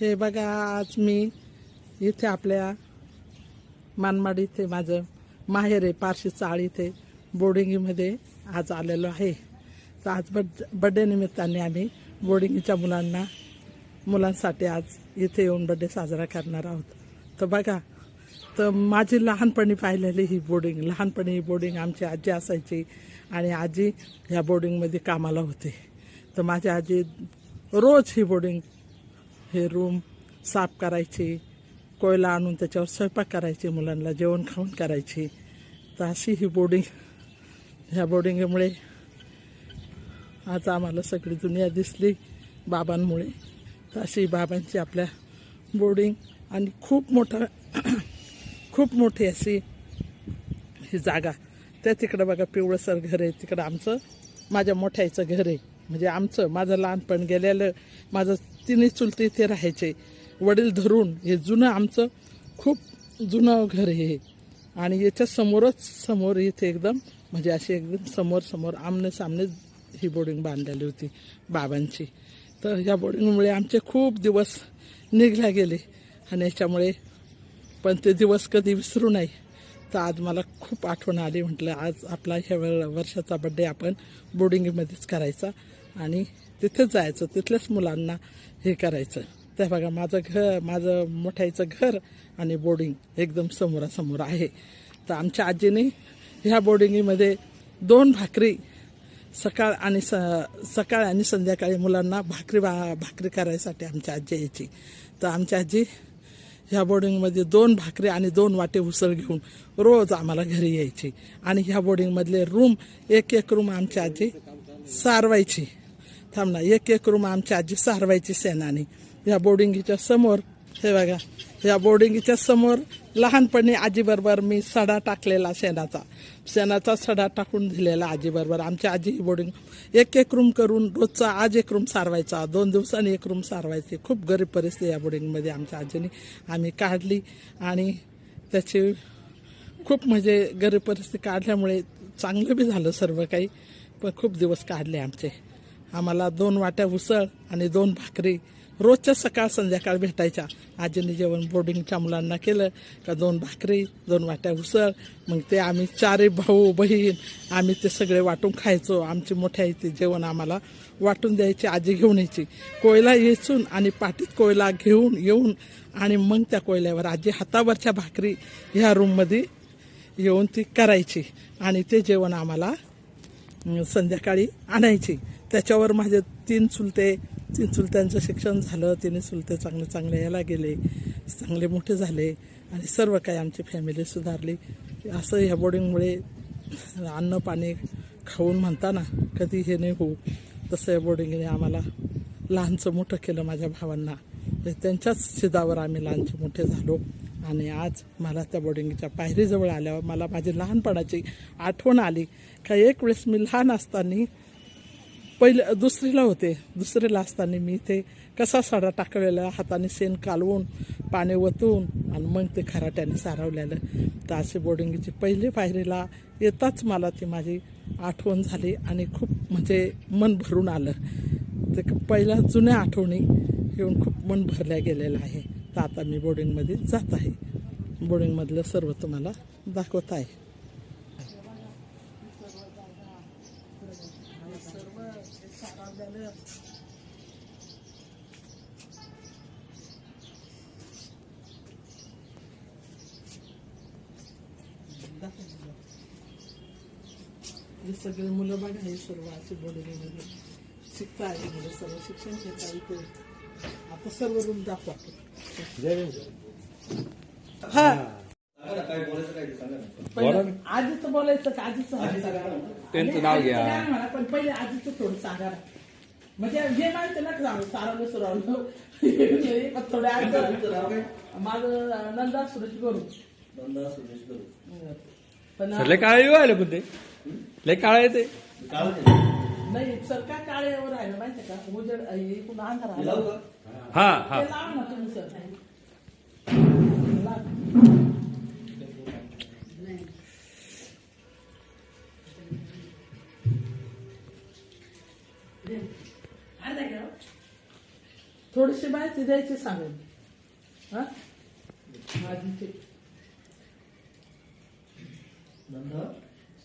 हे बघा आज मी इथे आपल्या मानमाड इथे माझं माहेर आहे पारशी चाळ इथे. बोर्डिंगमध्ये आज आलेलो आहे. तर आज बड बड्डे निमित्ताने आम्ही बोर्डिंगच्या मुलांना मुलांसाठी आज इथे येऊन बड्डे साजरा करणार आहोत. तर बघा तर माझी लहानपणी पाहिलेली ही बोर्डिंग लहानपणी ही बोर्डिंग आमची आजी असायची आणि आजी ह्या बोर्डिंगमध्ये कामाला होते. तर माझी आजी रोज ही बोर्डिंग हे रूम साफ करायची कोयला आणून त्याच्यावर स्वयंपाक करायची मुलांना जेवण खाऊन करायची. तर अशी ही बोर्डिंग ह्या बोर्डिंगमुळे आज आम्हाला सगळी दुनिया दिसली बाबांमुळे. तर अशी बाबांची आपल्या बोर्डिंग आणि खूप मोठा खूप मोठी अशी ही जागा. त्या तिकडं बघा पिवळसर घर आहे. तिकडं आमचं माझ्या मोठ्याचं घर आहे. म्हणजे आमचं माझं लहानपण गेलेलं माझं तिन्ही चुलते इथे राहायचे. वडील धरून हे जुनं आमचं खूप जुनं घर हे. आणि याच्या समोरच समोर इथे एकदम म्हणजे अशी एकदम समोर समोर आमने सामने ही बोर्डिंग बांधलेली होती बाबांची. तर ह्या बोर्डिंगमुळे आमचे खूप दिवस निघल्या गेले. आणि याच्यामुळे पण ते दिवस कधी विसरू नाही तर आज मला खूप आठवण आली म्हटलं आज आपला ह्या वर्षाचा बड्डे आपण बोर्डिंगमध्येच करायचा. आणि तिथेच जायचं तिथल्याच मुलांना हे करायचं. त्या बघा माझं घर माझं मोठ्याचं घर आणि बोर्डिंग एकदम समोरासमोर आहे. तर आमच्या आजीने ह्या बोर्डिंगमध्ये दोन भाकरी सकाळ आणि स सकाळ आणि संध्याकाळी मुलांना भाकरी बा भाकरी करायसाठी आमच्या आजी यायची. तर आमची आजी ह्या बोर्डिंगमध्ये दोन भाकरी आणि दोन वाटे उसळ घेऊन रोज आम्हाला घरी यायची. आणि ह्या बोर्डिंगमधले रूम एक एक रूम आमची आजी सारवायची. थांबणार एक एक रूम आमची आजी सारवायची सेनानी. ह्या बोर्डिंगीच्या समोर हे बघा या बोर्डिंगीच्या समोर लहानपणी आजीबरोबर मी सडा टाकलेला शेणाचा शेणाचा सडा टाकून दिलेला आजीबरोबर. आमची आजी ही बोर्डिंग एक एक रूम करून रोजचा आज एक रूम सारवायचा दोन दिवसांनी एक रूम सारवायची. खूप गरीब परिस्थिती या बोर्डिंगमध्ये आमच्या आजीने आम्ही काढली आणि त्याची खूप म्हणजे गरीब परिस्थिती काढल्यामुळे चांगलं बी झालं सर्व काही पण खूप दिवस काढले आमचे. आम्हाला दोन वाट्या उसळ आणि दोन भाकरी रोजच्या सकाळ संध्याकाळ भेटायच्या. आजीने जेवण बोर्डिंगच्या मुलांना केलं का दोन भाकरी दोन वाट्या उसळ. मग ते आम्ही चारही भाऊ बहीण आम्ही ते सगळे वाटून खायचो. आमची मोठ्या इथे जेवण आम्हाला वाटून द्यायची आजी घेऊन यायची. कोयला येचून आणि पाठीत कोयला घेऊन येऊन आणि मग त्या कोयल्यावर आजी हातावरच्या भाकरी ह्या रूममध्ये येऊन ती करायची आणि ते जेवण आम्हाला संध्याकाळी आणायची. त्याच्यावर माझे तीन चुलते तीन चुलत्यांचं शिक्षण झालं. तिने चुलते चांगले चांगले याला गेले चांगले मोठे झाले आणि सर्व काही आमची फॅमिली सुधारली. असं ह्या बोर्डिंगमुळे अन्न पाणी खाऊन म्हणताना कधी हे नाही होऊ. तसं या बोर्डिंगने आम्हाला लहानचं मोठं केलं माझ्या भावांना. त्यांच्याच शिदावर आम्ही लहानचे मोठे झालो आणि आज मला त्या बोर्डिंगच्या पायरीजवळ आल्यावर मला माझी लहानपणाची आठवण आली. का एक वेळेस मी लहान असताना पहिले दुसरीला होते. दुसरीला असताना मी इथे कसा सडा टाकलेला हाताने शेण कालवून पाणी वतून आणि मग ते खराट्याने सारवलेलं. तर अशी बोर्डिंगची पहिली पायरीला येताच मला ती माझी आठवण झाली आणि खूप म्हणजे मन भरून आलं. ते पहिल्या जुन्या आठवणी येऊन खूप मन भरल्या गेलेलं आहे. तर आता मी बोर्डिंगमध्ये जात आहे. बोर्डिंगमधलं सर्व तुम्हाला दाखवत आहे. हे सगळे मुलं बघा हे सर्व असे बोर्डिंगमध्ये शिकता आहे मुलं सर्व शिक्षण घेता इथे आता सर्व रूम दाखवा. हा. बोलायचं का? आजीचं त्यांचं नाव घ्या. पण पहिले आजीचं थोडं सांगा. म्हणजे जे माहिती ना सांगू सारवलं सुरवलं. पण थोडे आज माझं नंदा सुरेश करू. पण लय काळे येऊ आले पण ते. लय काळे आहे ते. नाही सरकार काळेवर आहे ना माहिती का? उजेड एकूण अंधार. हा हा ते लाव ना तुम्ही सर. थोडीशी माहिती ती द्यायची सांगेल हा? माझी ते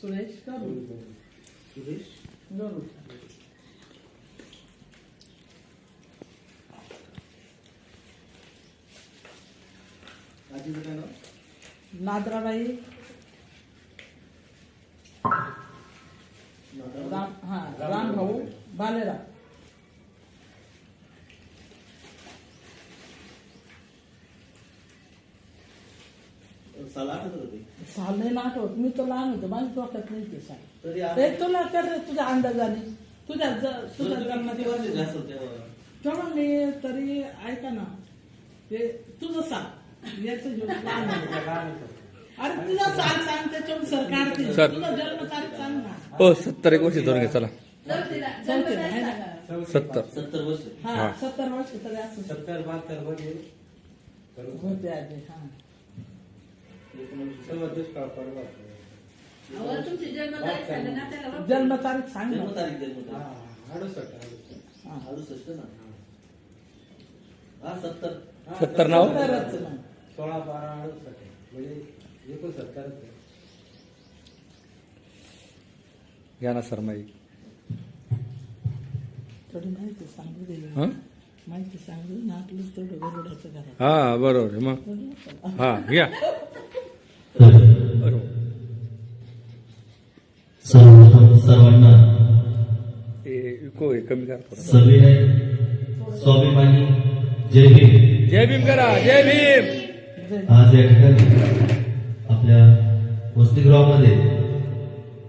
सुरेश करू. गरुड. नादराबाई. राम हा राम भाऊ बालेराव साला आठवत नाही ना आठवत. मी तर लहान होतो माझ्या डोक्यात नाही ते तरी ते तुला कर रे तुझ्या अंदाजाने. तुझ्या ज- तुझ्या वर्ष जास्त होते तेव्हा? मी तरी ऐका ना ते तुझं सांग. याचं जीवन लहान होतं. अरे तुझा साल सांग त्याच्यावर सरकार ते. सर. तुझा जन्म तारीख सांग ना. हो सत्तर एक वर्ष धरून घे चला. चौथीला चौथीला आहे ना? सत्तर. सत्तर वर्ष. हा हा. सत्तर वर्ष तरी असं सत्तर बहात्तरमध्ये होते आधी हा एकोणवीसशे सर्व दुष्काळ पडला अहो, तुमची जन्मतारीख सांगा ना. त्याला बघ. जन्म तारीख सांग ना जन्मतारीख जन्मतारीख अडुसष्ट हा. ना. हा सत्तर. हा, सत्तर नाव? सोळा बारा अडुसष्ट. म्हणजे एकूण सत्तरच आहे. घ्या ना सर माई. थोडी माहिती सांगू दे हा? माहिती सांगू ना आपलं घरात हा बरोबर आहे मग. थोडं. हा घ्या. कमी करा स्वाभिमानी जय भीम। जय भीम करा जय भीम! आज या ठिकाणी आपल्या वसतिगृहामध्ये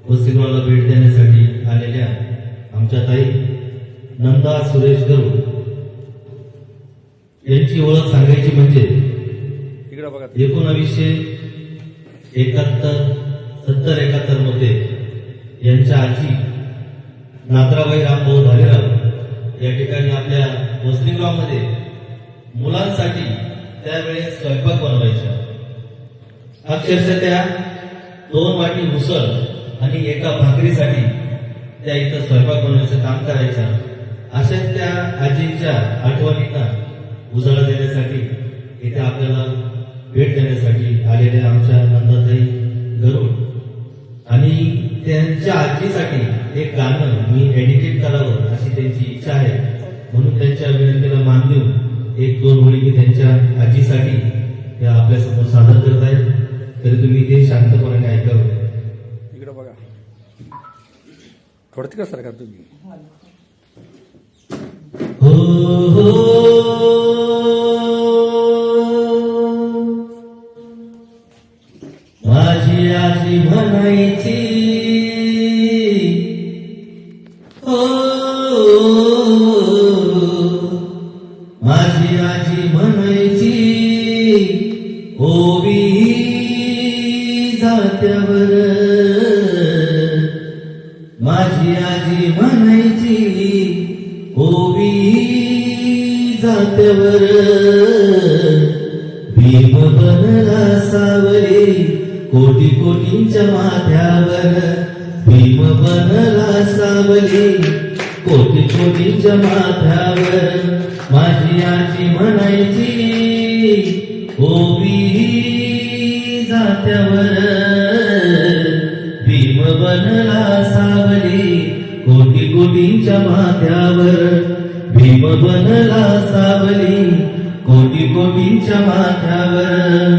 वसतिगृहाला भेट देण्यासाठी आलेल्या आमच्या ताई नंदा सुरेश गरुड यांची ओळख सांगायची म्हणजे एकोणावीसशे एकाहत्तर सत्तर एकाहत्तरमध्ये यांच्या आजी नात्राबाई रामभाऊ धारेराव या ठिकाणी आपल्या मुस्लिमगावमध्ये मुलांसाठी त्यावेळेस स्वयंपाक बनवायच्या. अक्षरशः त्या दोन वाटी उसळ आणि एका भाकरीसाठी त्या इथं स्वयंपाक बनवायचं काम करायचा अशाच त्या आजींच्या आठवणींना उजाळा देण्यासाठी इथे आपल्याला भेट देण्यासाठी आलेल्या आमच्या नंदाताई गरुड आणि त्यांच्या आजीसाठी एक गाणं मी एडिटेट करावं अशी त्यांची इच्छा आहे. म्हणून त्यांच्या विनंतीला मान देऊन एक दोन ओळी मी त्यांच्या आजीसाठी त्या आपल्यासमोर सादर करत आहे तरी तुम्ही ते शांतपणे ऐकावं इकडे बघा. थोडं तिकडे सरका तुम्ही. हो. माझी आजी म्हणायची माझी आजी म्हणायची ओवी जात्यावर भीम बनला सावरे कोटी कोटींच्या माथ्यावर. भीम बनला सावरे कोटी कोटींच्या माथ्यावर. माझी आजी म्हणायची ओवी जात्यावर भीम बनला सावली कोटी कोटींच्या माथ्यावर. भीम बनला सावली कोटी कोटींच्या माथ्यावर.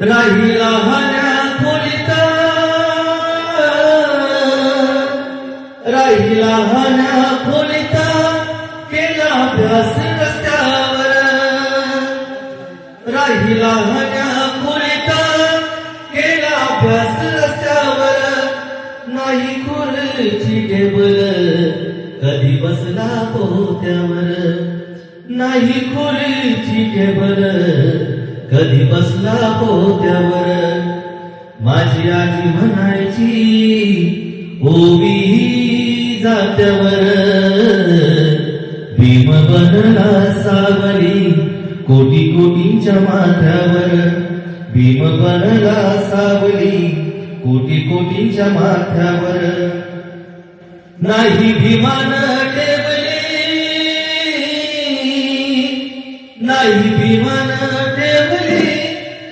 राहिला हऱ्या खोलीत. राहिला हऱ्या खोलीत. केला अभ्यास रस्त्यावर. राहिला खुर्ची टेबल? कधी बसला पोत्यावर नाही खुर्ची टेबल. कधी बसला पोत्यावर माझी आजी म्हणायची ओवी जात्यावर भीम बनला सावली कोटी कोटींच्या माथ्यावर. भीम बनला सावली कोटी कोटींच्या माथ्यावर. नाही भीमान टेबली नाही भीमान ठेवली.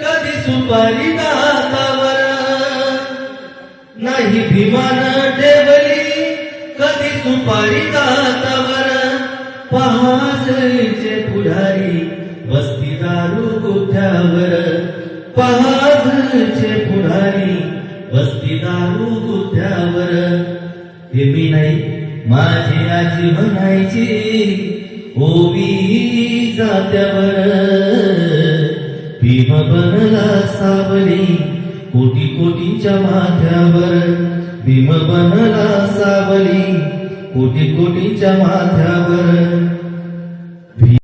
कधी सुपारी दातावर. नाही भीमान ठेवली. कधी सुपारी दातावर. पहाजचे पुढारी वस्ती दारू गुठ्यावर. पहाजचे पुढारी वस्ती दारू गुठ्यावर. हे मी नाही माझी आजी म्हणायची ओवी जात्यावर भीम बनला सावली कोटी कोटीच्या माथ्यावर. भीम बनला सावली कोटी कोटीच्या माथ्यावर.